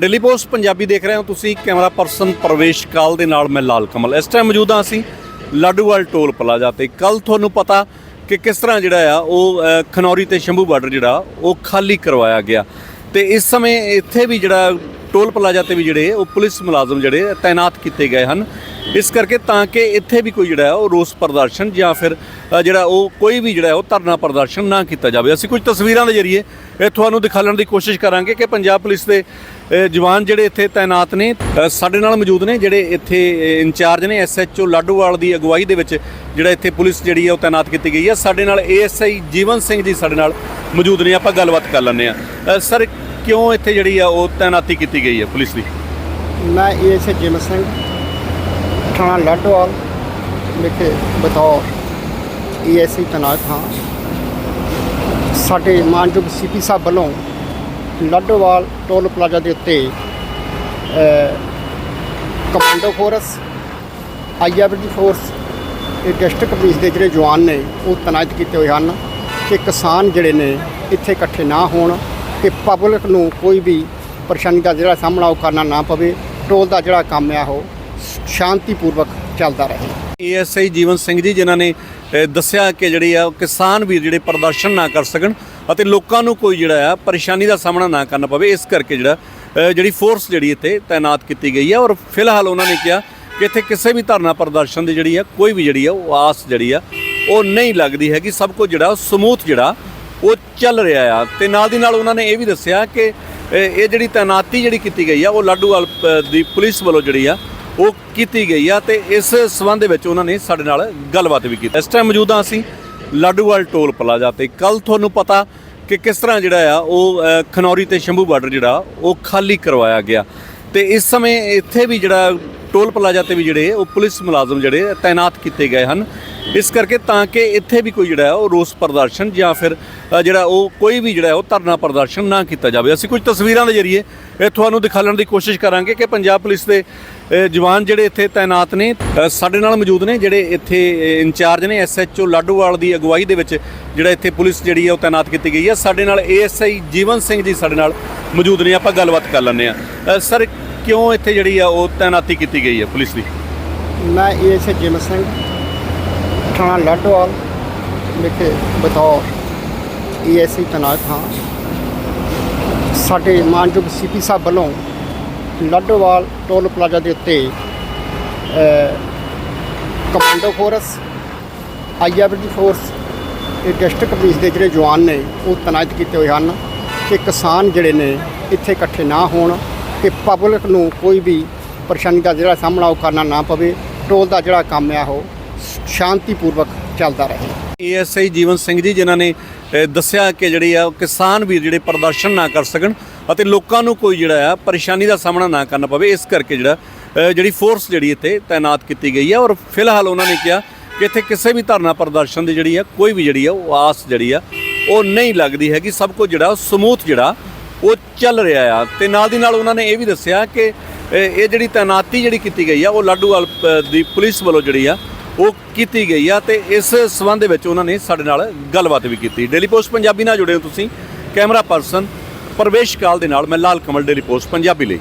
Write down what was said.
Daily Post Punjabi ਦੇਖ ਰਹੇ ਹੋ ਤੁਸੀਂ, ਕੈਮਰਾ ਪਰਸਨ ਪ੍ਰਵੇਸ਼ ਕਾਲ ਦੇ ਨਾਲ ਮੈਂ ਲਾਲ ਕਮਲ। ਇਸ ਟਾਈਮ ਮੌਜੂਦ ਹਾਂ ਅਸੀਂ ਲਾਡੂਵਾਲ ਟੋਲ ਪਲਾਜ਼ਾ ਤੇ। ਕੱਲ ਤੁਹਾਨੂੰ ਪਤਾ ਕਿ ਕਿਸ ਤਰ੍ਹਾਂ ਜਿਹੜਾ ਆ, ਉਹ ਖਨੌਰੀ ਤੇ ਸ਼ੰਭੂ ਬਾਰਡਰ ਜਿਹੜਾ, ਉਹ ਖਾਲੀ ਕਰਵਾਇਆ ਗਿਆ। ਤੇ ਇਸ ਸਮੇਂ ਇੱਥੇ ਵੀ ਜਿਹੜਾ ਟੋਲ ਪਲਾਜ਼ਾ ਤੇ ਵੀ ਜਿਹੜੇ, ਉਹ ਪੁਲਿਸ ਮੁਲਾਜ਼ਮ ਜਿਹੜੇ, ਤਾਇਨਾਤ ਕੀਤੇ ਗਏ ਹਨ। ਇਸ ਕਰਕੇ ਤਾਂ ਕਿ ਇੱਥੇ ਵੀ ਕੋਈ ਜਿਹੜਾ, ਉਹ ਰੋਸ ਪ੍ਰਦਰਸ਼ਨ ਜਾਂ ਫਿਰ ਜਿਹੜਾ ਉਹ ਕੋਈ ਵੀ ਜਿਹੜਾ, ਉਹ ਧਰਨਾ ਪ੍ਰਦਰਸ਼ਨ ਨਾ ਕੀਤਾ ਜਾਵੇ। ਅਸੀਂ ਕੁਝ ਤਸਵੀਰਾਂ ਦੇ ਜ਼ਰੀਏ ਇਹ ਤੁਹਾਨੂੰ ਦਿਖਾਉਣ ਦੀ ਕੋਸ਼ਿਸ਼ ਕਰਾਂਗੇ ਕਿ ਪੰਜਾਬ ਪੁਲਿਸ ਦੇ ਜਵਾਨ ਜਿਹੜੇ ਇੱਥੇ ਤਾਇਨਾਤ ਨੇ ਸਾਡੇ ਨਾਲ ਮੌਜੂਦ ਨੇ, ਜਿਹੜੇ ਇੱਥੇ ਇੰਚਾਰਜ ਨੇ ਐਸਐਚਓ ਲਾਡੂਵਾਲ ਦੀ ਅਗਵਾਈ ਦੇ ਵਿੱਚ ਜਿਹੜਾ ਇੱਥੇ ਪੁਲਿਸ ਜਿਹੜੀ ਹੈ ਉਹ ਤਾਇਨਾਤ ਕੀਤੀ ਗਈ ਹੈ ਸਾਡੇ ਨਾਲ ਏਐਸਆਈ ਜੀਵਨ ਸਿੰਘ ਜੀ ਸਾਡੇ ਨਾਲ ਮੌਜੂਦ ਨੇ, ਆਪਾਂ ਗੱਲਬਾਤ ਕਰ ਲੈਂਦੇ ਆ। ਸਰ, ਕਿਉਂ ਇੱਥੇ ਜਿਹੜੀ ਆ ਉਹ ਤਾਇਨਾਤੀ ਕੀਤੀ ਗਈ ਹੈ ਪੁਲਿਸ ਦੀ? ਮੈਂ ਏਐਸਏ ਜੀਵਨ ਸਿੰਘ, ਥਾਣਾ ਲਾਡੋਵਾਲ, ਵਿਖੇ ਬਤੌਰ ਏਐਸਏ ਤੈਨਾਤ ਹਾਂ। ਸਾਡੇ ਮਾਨਯੋਗ ਸੀਪੀ ਸਾਹਿਬ ਵੱਲੋਂ ਲਾਡੋਵਾਲ ਟੋਲ ਪਲਾਜ਼ਾ ਦੇ ਉੱਤੇ ਕਮਾਂਡੋ ਫੋਰਸ ਆਈਆਰਡੀ ਫੋਰਸ ਤੇ ਡਿਸਟ੍ਰਿਕਟ ਪੁਲਿਸ ਦੇ ਜਿਹੜੇ ਜਵਾਨ ਨੇ, ਉਹ ਤੈਨਾਤ ਕੀਤੇ ਹੋਏ ਹਨ ਕਿ ਕਿਸਾਨ ਜਿਹੜੇ ਨੇ ਇੱਥੇ ਇਕੱਠੇ ਨਾ ਹੋਣ ਕਿ ਪਬਲਿਕ ਨੂੰ ਕੋਈ ਵੀ ਪਰੇਸ਼ਾਨੀ ਦਾ ਜਿਹੜਾ ਸਾਹਮਣਾ ਉਹ ਕਰਨਾ ਨਾ ਪਵੇ, ਟੋਲ ਦਾ ਜਿਹੜਾ ਕੰਮ ਆ ਉਹ ਸ਼ਾਂਤੀਪੂਰਵਕ ਚੱਲਦਾ ਰਹੇ। ਏਐਸਆਈ ਜੀਵਨ ਸਿੰਘ ਜੀ, ਜਿਨ੍ਹਾਂ ਨੇ ਦੱਸਿਆ ਕਿ ਜਿਹੜੀ ਆ ਉਹ ਕਿਸਾਨ ਵੀਰ ਜਿਹੜੇ ਪ੍ਰਦਰਸ਼ਨ ਨਾ ਕਰ ਸਕਣ ਅਤੇ ਲੋਕਾਂ ਨੂੰ ਕੋਈ ਜਿਹੜਾ ਆ ਪਰੇਸ਼ਾਨੀ ਦਾ ਸਾਹਮਣਾ ਨਾ ਕਰਨਾ ਪਵੇ ਇਸ ਕਰਕੇ ਜਿਹੜਾ ਜਿਹੜੀ ਫੋਰਸ ਜਿਹੜੀ ਇੱਥੇ ਤਾਇਨਾਤ ਕੀਤੀ ਗਈ ਹੈ ਔਰ ਫਿਲਹਾਲ ਉਹਨਾਂ ਨੇ ਕਿਹਾ ਕਿ ਇੱਥੇ ਕਿਸੇ ਵੀ ਧਰਨਾ ਪ੍ਰਦਰਸ਼ਨ ਦੀ ਜਿਹੜੀ ਆ ਕੋਈ ਵੀ ਜਿਹੜੀ ਆ ਉਹ ਆਸ ਜਿਹੜੀ ਆ ਉਹ ਨਹੀਂ ਲੱਗਦੀ ਹੈਗੀ। ਸਭ ਕੁਝ ਜਿਹੜਾ ਸਮੂਥ ਜਿਹੜਾ ਉਹ ਚੱਲ ਰਿਹਾ ਆ। ਤੇ ਨਾਲ ਦੀ ਨਾਲ ਉਹਨਾਂ ਨੇ ਇਹ ਵੀ ਦੱਸਿਆ ਕਿ ਇਹ ਜਿਹੜੀ ਤਾਇਨਾਤੀ ਜਿਹੜੀ ਕੀਤੀ ਗਈ ਆ ਉਹ ਲਾਡੂਵਾਲ ਅ, ਦੀ ਪੁਲਿਸ ਵੱਲੋਂ ਜਿਹੜੀ ਆ ਉਹ ਕੀਤੀ ਗਈ ਆ ਤੇ ਇਸ ਸਬੰਧ ਦੇ ਵਿੱਚ ਉਹਨਾਂ ਨੇ ਸਾਡੇ ਨਾਲ ਗੱਲਬਾਤ ਵੀ ਕੀਤੀ। ਇਸ ਟਾਈਮ ਮੌਜੂਦ ਹਾਂ ਅਸੀਂ ਲਾਡੂਵਾਲ ਟੋਲ ਪਲਾਜ਼ਾ ਤੇ। ਕੱਲ ਤੁਹਾਨੂੰ ਪਤਾ ਕਿ ਕਿਸ ਤਰ੍ਹਾਂ ਜਿਹੜਾ ਆ, ਉਹ ਖਨੌਰੀ ਤੇ ਸ਼ੰਭੂ ਬਾਰਡਰ ਜਿਹੜਾ, ਉਹ ਖਾਲੀ ਕਰਵਾਇਆ ਗਿਆ। ਤੇ ਇਸ ਸਮੇਂ ਇੱਥੇ ਵੀ ਜਿਹੜਾ ਟੋਲ ਪਲਾਜ਼ਾ ਤੇ ਵੀ ਜਿਹੜੇ, ਉਹ ਪੁਲਿਸ ਮੁਲਾਜ਼ਮ ਜਿਹੜੇ ਤਾਇਨਾਤ ਕੀਤੇ ਗਏ ਹਨ। ਇਸ ਕਰਕੇ ਤਾਂ ਕਿ ਇੱਥੇ ਵੀ ਕੋਈ ਜਿਹੜਾ, ਉਹ ਰੋਸ ਪ੍ਰਦਰਸ਼ਨ ਜਾਂ ਫਿਰ ਜਿਹੜਾ, ਉਹ ਕੋਈ ਵੀ ਜਿਹੜਾ, ਉਹ ਧਰਨਾ ਪ੍ਰਦਰਸ਼ਨ ਨਾ ਕੀਤਾ ਜਾਵੇ। ਅਸੀਂ ਕੁਝ ਤਸਵੀਰਾਂ ਦੇ ਜ਼ਰੀਏ ਇਹ ਤੁਹਾਨੂੰ ਦਿਖਾਉਣ ਦੀ ਕੋਸ਼ਿਸ਼ ਕਰਾਂਗੇ ਕਿ ਪੰਜਾਬ ਪੁਲਿਸ ਦੇ ਜਵਾਨ ਜਿਹੜੇ ਇੱਥੇ ਤਾਇਨਾਤ ਨੇ ਸਾਡੇ ਨਾਲ ਮੌਜੂਦ ਨੇ ਜਿਹੜੇ ਇੱਥੇ ਇੰਚਾਰਜ ਨੇ ਐਸਐਚਓ ਲਾਡੂਵਾਲ ਦੀ ਅਗਵਾਈ ਦੇ ਵਿੱਚ ਜਿਹੜਾ ਇੱਥੇ ਪੁਲਿਸ ਜਿਹੜੀ ਹੈ ਉਹ ਤਾਇਨਾਤ ਕੀਤੀ ਗਈ ਹੈ ਸਾਡੇ ਨਾਲ ਏਐਸਆਈ ਜੀਵਨ ਸਿੰਘ ਜੀ ਸਾਡੇ ਨਾਲ ਮੌਜੂਦ ਨੇ, ਆਪਾਂ ਗੱਲਬਾਤ ਕਰ ਲੈਂਦੇ ਆ। ਸਰ, ਕਿਉਂ ਇੱਥੇ ਜਿਹੜੀ ਆ ਉਹ ਤਾਇਨਾਤੀ ਕੀਤੀ ਗਈ ਹੈ ਪੁਲਿਸ ਦੀ? ਮੈਂ ਏਐਸਏ ਜੀਵਨ ਸਿੰਘ, ਥਾਣਾ ਲਾਡੋਵਾਲ, ਵਿਖੇ ਬਤੌਰ ਏਐਸਏ ਤੈਨਾਤ ਹਾਂ। ਸਾਡੇ ਮਾਨਯੋਗ ਸੀਪੀ ਸਾਹਿਬ ਵੱਲੋਂ ਲਾਡੋਵਾਲ ਟੋਲ ਪਲਾਜ਼ਾ ਦੇ ਉੱਤੇ ਕਮਾਂਡੋ ਫੋਰਸ ਆਈਆਰਡੀ ਫੋਰਸ ਤੇ ਡਿਸਟ੍ਰਿਕਟ ਪੁਲਿਸ ਦੇ ਜਿਹੜੇ ਜਵਾਨ ਨੇ, ਉਹ ਤੈਨਾਤ ਕੀਤੇ ਹੋਏ ਹਨ ਕਿ ਕਿਸਾਨ ਜਿਹੜੇ ਨੇ ਇੱਥੇ ਇਕੱਠੇ ਨਾ ਹੋਣ ਕਿ ਪਬਲਿਕ ਨੂੰ ਕੋਈ ਵੀ ਪਰੇਸ਼ਾਨੀ ਦਾ ਜਿਹੜਾ ਸਾਹਮਣਾ ਉਹ ਕਰਨਾ ਨਾ ਪਵੇ, ਟੋਲ ਦਾ ਜਿਹੜਾ ਕੰਮ ਆ ਉਹ ਸ਼ਾਂਤੀਪੂਰਵਕ ਚੱਲਦਾ ਰਹੇ। ਏਐਸਆਈ ਜੀਵਨ ਸਿੰਘ ਜੀ, ਜਿਨ੍ਹਾਂ ਨੇ ਦੱਸਿਆ ਕਿ ਜਿਹੜੀ ਆ ਉਹ ਕਿਸਾਨ ਵੀਰ ਜਿਹੜੇ ਪ੍ਰਦਰਸ਼ਨ ਨਾ ਕਰ ਸਕਣ ਅਤੇ ਲੋਕਾਂ ਨੂੰ ਕੋਈ ਜਿਹੜਾ ਆ ਪਰੇਸ਼ਾਨੀ ਦਾ ਸਾਹਮਣਾ ਨਾ ਕਰਨਾ ਪਵੇ ਇਸ ਕਰਕੇ ਜਿਹੜਾ ਜਿਹੜੀ ਫੋਰਸ ਜਿਹੜੀ ਇੱਥੇ ਤਾਇਨਾਤ ਕੀਤੀ ਗਈ ਹੈ ਔਰ ਫਿਲਹਾਲ ਉਹਨਾਂ ਨੇ ਕਿਹਾ ਕਿ ਇੱਥੇ ਕਿਸੇ ਵੀ ਧਰਨਾ ਪ੍ਰਦਰਸ਼ਨ ਦੀ ਜਿਹੜੀ ਆ ਕੋਈ ਵੀ ਜਿਹੜੀ ਆ ਉਹ ਆਸ ਜਿਹੜੀ ਆ ਉਹ ਨਹੀਂ ਲੱਗਦੀ ਹੈਗੀ। ਸਭ ਕੁਝ ਜਿਹੜਾ ਉਹ ਸਮੂਥ ਜਿਹੜਾ ਉਹ ਚੱਲ ਰਿਹਾ ਆ। ਤੇ ਨਾਲ ਦੀ ਨਾਲ ਉਹਨਾਂ ਨੇ ਇਹ ਵੀ ਦੱਸਿਆ ਕਿ ਇਹ ਜਿਹੜੀ ਤਾਇਨਾਤੀ ਜਿਹੜੀ ਕੀਤੀ ਗਈ ਆ ਉਹ ਲਾਡੂਵਾਲ ਅ, ਦੀ ਪੁਲਿਸ ਵੱਲੋਂ ਜਿਹੜੀ ਆ ਉਹ ਕੀਤੀ ਗਈ ਆ ਤੇ ਇਸ ਸਬੰਧ ਦੇ ਵਿੱਚ ਉਹਨਾਂ ਨੇ ਸਾਡੇ ਨਾਲ ਗੱਲਬਾਤ ਵੀ ਕੀਤੀ। ਡੇਲੀ ਪੋਸਟ ਪੰਜਾਬੀ ਨਾਲ ਜੁੜੇ ਹੋ ਤੁਸੀਂ। ਕੈਮਰਾ ਪਰਸਨ ਪਰਵੇਸ਼ ਕਾਲ ਦੇ ਨਾਲ ਮੈਂ ਲਾਲ ਕਮਲ ਡੇਲੀ ਪੋਸਟ ਪੰਜਾਬੀ ਲਈ।